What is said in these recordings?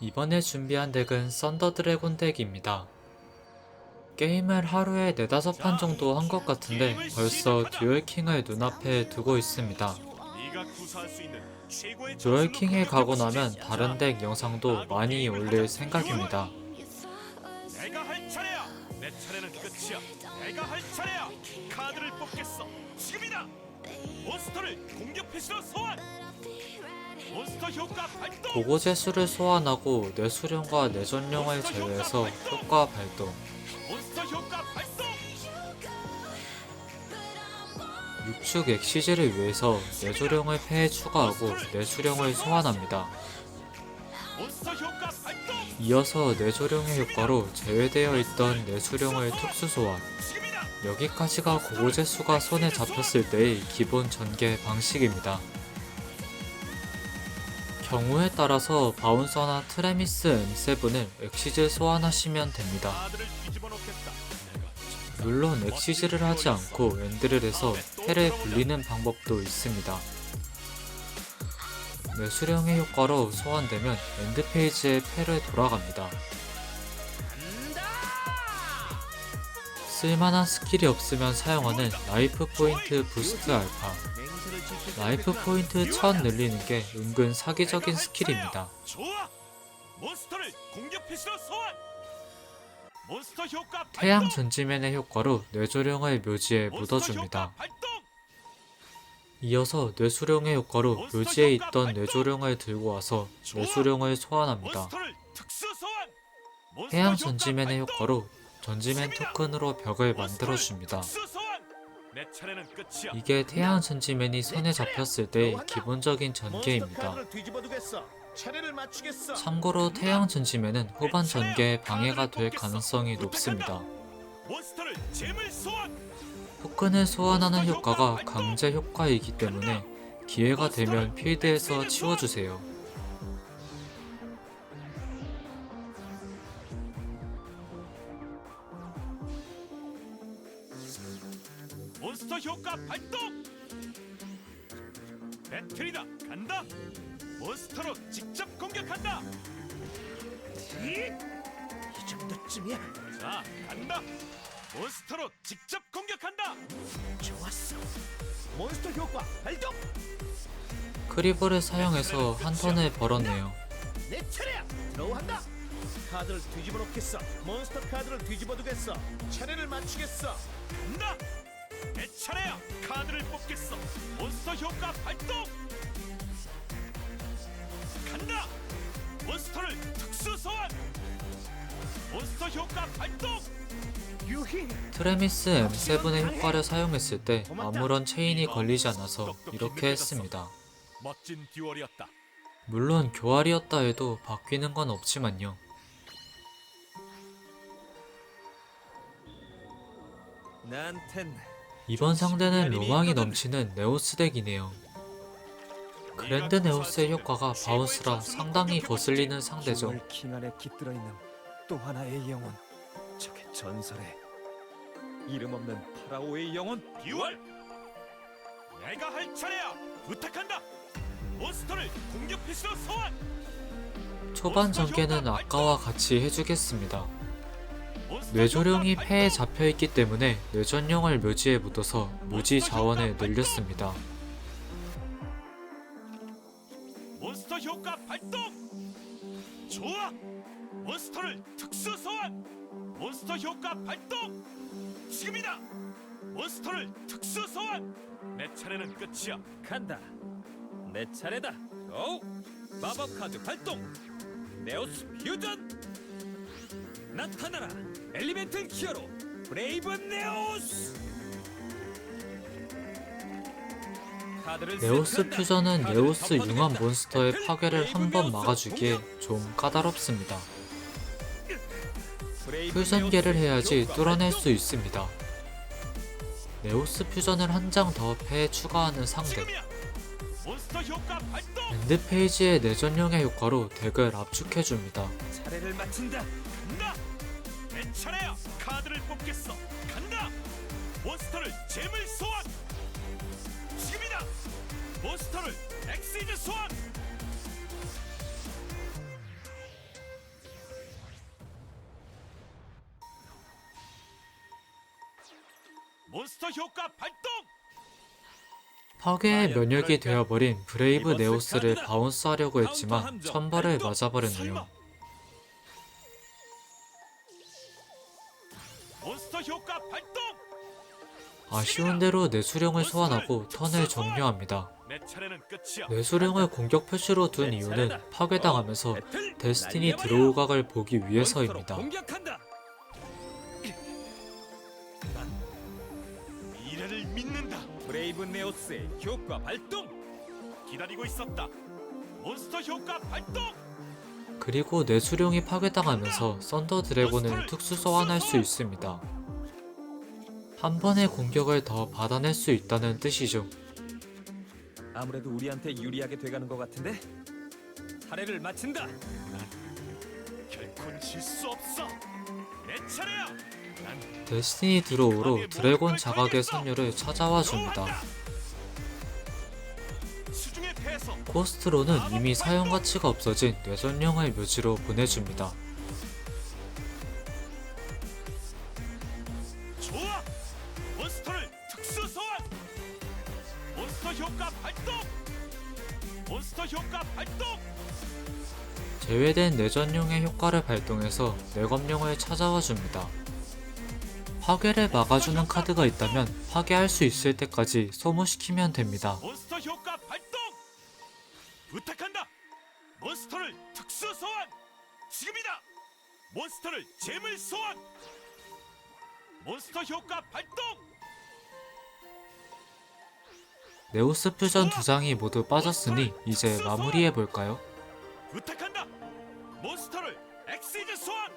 이번에 준비한 덱은 썬더 드래곤 덱입니다. 게임을 하루에 네다섯 판 정도 한 것 같은데 벌써 듀얼킹을 눈앞에 두고 있습니다. 듀얼킹에 가고 나면 다른 덱 영상도 많이 올릴 생각입니다. 카드를 뽑겠어. 지금이다. 몬스터를 공격 패시로 소환. 발동. 고고제수를 소환하고 뇌수령과 뇌전령을 제외해서 효과 발동. 육축 엑시즈를 위해서 뇌조령을 패에 추가하고 뇌수령을 소환합니다. 이어서 뇌조령의 효과로 제외되어 있던 뇌수령을 특수 소환. 여기까지가 고고제수가 손에 잡혔을 때의 기본 전개 방식입니다. 경우에 따라서 바운서나 트레미스 M7을 엑시즈 소환하시면 됩니다. 물론 엑시즈를 하지 않고 엔드를 해서 패를 불리는 방법도 있습니다. 뇌수령의 효과로 소환되면 엔드 페이지에 패를 돌아갑니다. 쓸만한 스킬이 없으면 사용하는 라이프 포인트 부스트 알파. 라이프 포인트 1000 늘리는 게 은근 사기적인 스킬입니다. 태양 전지맨의 효과로 뇌조령을 묘지에 묻어줍니다. 이어서 뇌수령의 효과로 묘지에 있던 뇌조령을 들고 와서 뇌수령을 소환합니다. 태양 전지맨의. 효과로 전지맨 토큰으로 벽을 만들어줍니다. 이게 태양 전지맨이 손에 잡혔을 때의 기본적인 전개입니다. 참고로 태양 전지맨은 후반 전개에 방해가 될 가능성이 높습니다. 토큰을 소환하는 효과가 강제 효과이기 때문에 기회가 되면 필드에서 치워주세요. 몬스터 효과 발동. 배틀이다. 간다. 몬스터로 직접 공격한다. 이 정도쯤이야. 자, 간다. 몬스터로 직접 공격한다. 좋았어. 몬스터 효과 발동. 크리버를 사용해서 한 턴을 벌었네요. 내 차례야. 로우한다. 카드를 뒤집어 놓겠어. 몬스터 카드를 뒤집어 두겠어. 차례를 맞추겠어. 간다. 내 차례야. 카드를 뽑겠어. 몬스터 효과 발동. 간다. 몬스터를 특수 소환. 몬스터 효과 발동. 유희. 트레미스 M7의 효과를 사용했을 때 아무런 체인이 걸리지 않아서 이렇게 했습니다. 멋진 듀얼이었다. 물론 교활이었다 해도 바뀌는 건 없지만요. 난텐 이번 상대는 로망이 넘치는 네오스 덱이네요. 그랜드 네오스의 효과가 바운스라 상당히 거슬리는 상대죠. 킹 안에 깃들어 있는 또 하나의 영혼. 저게 전설의 이름 없는 파라오의 영혼. 듀얼. 내가 할 차례야. 부탁한다. 몬스터를 공격 패시로 소환. 초반 전개는 아까와 같이 해주겠습니다. 뇌조령이 폐에. 잡혀있기 때문에 뇌전령을 묘지에 묻어서 묘지 자원을 늘렸습니다. 몬스터 효과 발동. 좋아. 몬스터를 특수 소환. 몬스터 효과 발동. 지금이다. 몬스터를 특수 소환. 내 차례는 끝이야. 간다. 내 차례다. 고! 마법 카드 발동. 네오스 퓨전. 나타나라. 엘리멘틀 히어로 브레이브 네오스. 카드를 네오스. 퓨전은 카드를 네오스 덮어두겠다. 융합 몬스터의 파괴를 브레이브 한 번 네오스 막아주기에. 좀 까다롭습니다. 브레이브 퓨전계를 네오스 해야지 효과 뚫어낼. 수 있습니다. 네오스 퓨전을 한 장 더 패에 추가하는 상대. 지금이야. 몬스터 효과 발동. 엔드 페이지의 내전령의 효과로 덱을 압축해줍니다. 차례를 마친다. 차례야 카드를 뽑겠어. 간다! 몬스터를 재물 소환! 지금이다! 몬스터를 엑시즈 소환! 몬스터 효과 발동! 파괴의 면역이 되어버린 브레이브 네오스를 바운스하려고 했지만 천발을 맞아버렸네요. 아쉬운 대로 뇌수령을 소환하고 턴을 종료합니다. 뇌수령을 공격 표시로 둔 이유는 파괴당하면서 배틀 데스티니 날려버려! 드로우 각을 보기 위해서입니다. 미래를 믿는다. 브레이브 네오스의 효과 발동. 기다리고 있었다. 몬스터 효과 발동. 그리고 뇌수령이 파괴당하면서 썬더 드래곤을 특수 소환할 수 있습니다. 한 번의 공격을 더 받아낼 수 있다는 뜻이죠. 아무래도 우리한테 유리하게 돼가는 것 같은데? 사례를 마친다. 결코 질 수 없어. 내 차례야. 난 데스티니 드로우로 드래곤 자각의 선율을 찾아와 줍니다. 패서. 코스트로는 이미 사용 가치가 없어진 뇌전령을 묘지로 보내줍니다. 제외된 뇌전용의 효과를 발동해서 뇌검령을 찾아와 줍니다. 파괴를 막아주는 카드가 있다면 파괴할 수 있을 때까지 소모시키면 됩니다. 몬스터 효과 발동. 부탁한다. 몬스터를 특수 소환. 지금이다. 몬스터를 재물 소환. 몬스터 효과 발동. 네오스 퓨전 두 장이 모두 빠졌으니 이제 마무리해볼까요? 부탁한다. 몬스터를 엑시즈 소환.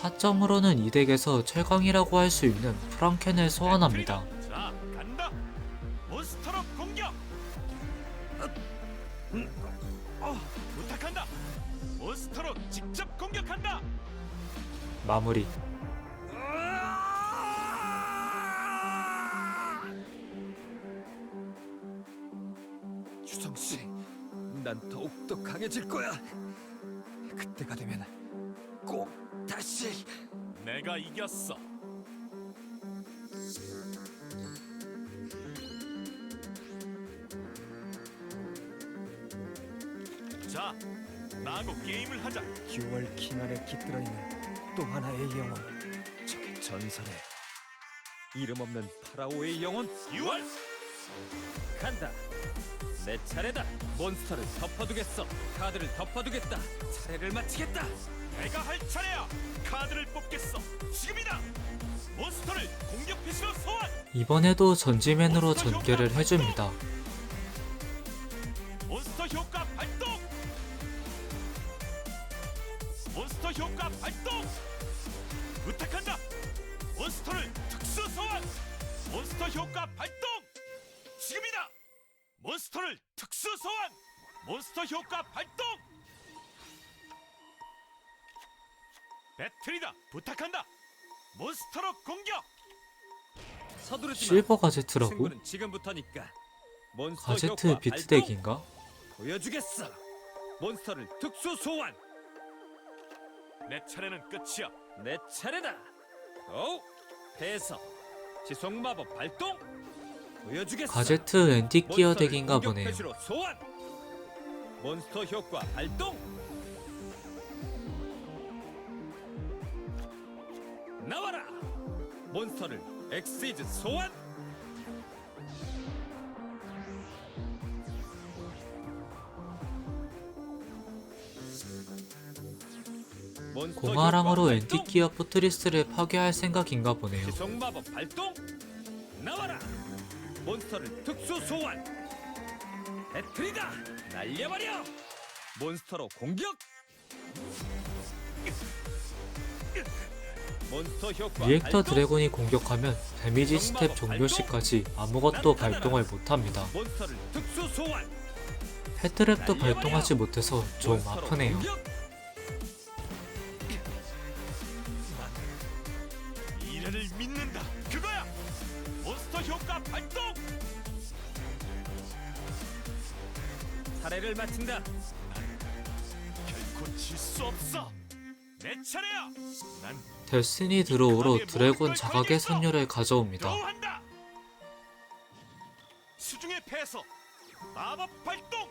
타점으로는 이 덱에서 최강이라고 할 수 있는 프랑켄을 소환합니다. 자, 간다. 몬스터로 공격. 어, 부탁한다. 몬스터로 직접 공격한다. 마무리. 더욱 더 강해질 거야. 그때가 되면 꼭 다시 내가 이겼어. 자, 나하고 게임을 하자. 듀얼 킹 안에 깃들어 있는 또 하나의 영혼. 저게 전설의 이름 없는 파라오의 영혼. 유월 간다. 내 차례다. 몬스터를 덮어두겠어. 카드를 덮어두겠다. 차례를 마치겠다. 내가 할 차례야. 카드를 뽑겠어. 지금이다. 몬스터를 공격 패시로 소환. 이번에도 전지맨으로 전개를 해줍니다. 몬스터 효과 발동. 몬스터 효과 발동. 부탁한다. 몬스터를 특수 소환. 몬스터 효과 발동. 지금이다. 몬스터를 특수 소환. 몬스터 효과 발동. 배틀이다. 부탁한다. 몬스터로 공격. 서두르지 마. 실버 가제트라고? 승부는 지금부터니까. 몬스터 가제트 효과 비트덱인가? 보여주겠어. 몬스터를 특수 소환. 내 차례는 끝이야. 내 차례다. 오, 패서. 지속 마법 발동. 가제트 앤틱 기어 덱인가 보네요. 몬스터 효과 발동. 나와라. 몬스터를 엑시즈 소환. 공화랑으로 앤틱 발동. 기어 포트리스를 파괴할 생각인가 보네요. 지속 마법 발동. 몬스터를 특수 소환. 배틀이다. 날려버려. 몬스터로 공격. 몬스터 효과 리액터 발동. 드래곤이 공격하면 데미지 스텝 종료 시까지 아무것도 발동을 못합니다. 헤드랩도 발동하지 못해서 좀 아프네요. 공격. 사례를 마친다. 결코 질 수 없어. 내 차례야. 난 데스티니 드로우로 드래곤 자각의 선율을 가져옵니다. 드로우한다. 수중의 패서 마법 발동.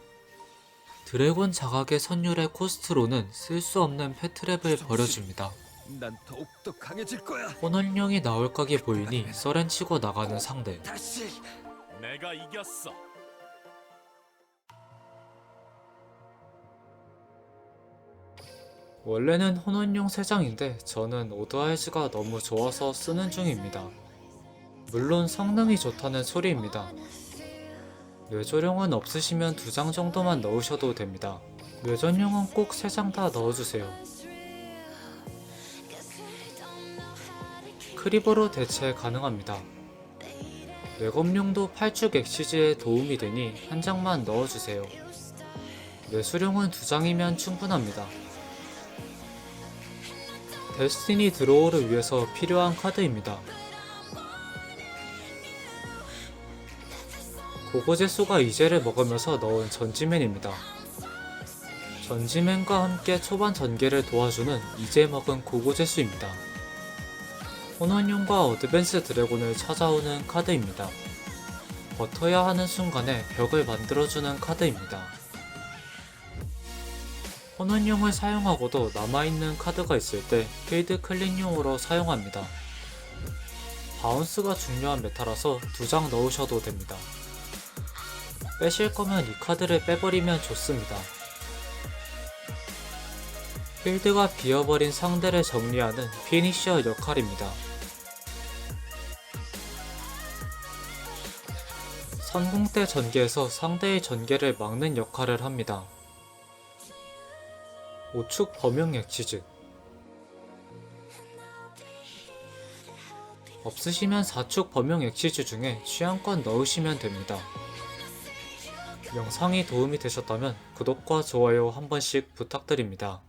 드래곤 자각의 선율의 코스트로는 쓸 수 없는 패트랩을 버려줍니다. 난 더욱 더 강해질 거야. 혼원령이 나올 각이 보이니 썰렌 치고 나가는 상대. 다시 내가 이겼어. 원래는 혼원용 3장인데 저는 오드아이즈가 너무 좋아서 쓰는 중입니다. 물론 성능이 좋다는 소리입니다. 뇌조령은 없으시면 2장 정도만 넣으셔도 됩니다. 뇌전용은 꼭 3장 다 넣어주세요. 크리버로 대체 가능합니다. 뇌검용도 8축 엑시즈에 도움이 되니 한 장만 넣어주세요. 뇌수령은 2장이면 충분합니다. 데스티니 드로우를 위해서 필요한 카드입니다. 고고제수가 이제를 먹으면서 넣은 전지맨입니다. 전지맨과 함께 초반 전개를 도와주는 이제 먹은 고고제수입니다. 혼원용과 어드밴스 드래곤을 찾아오는 카드입니다. 버텨야 하는 순간에 벽을 만들어주는 카드입니다. 혼원용을 사용하고도 남아있는 카드가 있을 때 필드 클린용으로 사용합니다. 바운스가 중요한 메타라서 두 장 넣으셔도 됩니다. 빼실 거면 이 카드를 빼버리면 좋습니다. 필드가 비어버린 상대를 정리하는 피니셔 역할입니다. 선공 대 전개에서 상대의 전개를 막는 역할을 합니다. 5축 범용 엑시즈 없으시면 4축 범용 엑시즈 중에 취향권 넣으시면 됩니다. 영상이 도움이 되셨다면 구독과 좋아요 한 번씩 부탁드립니다.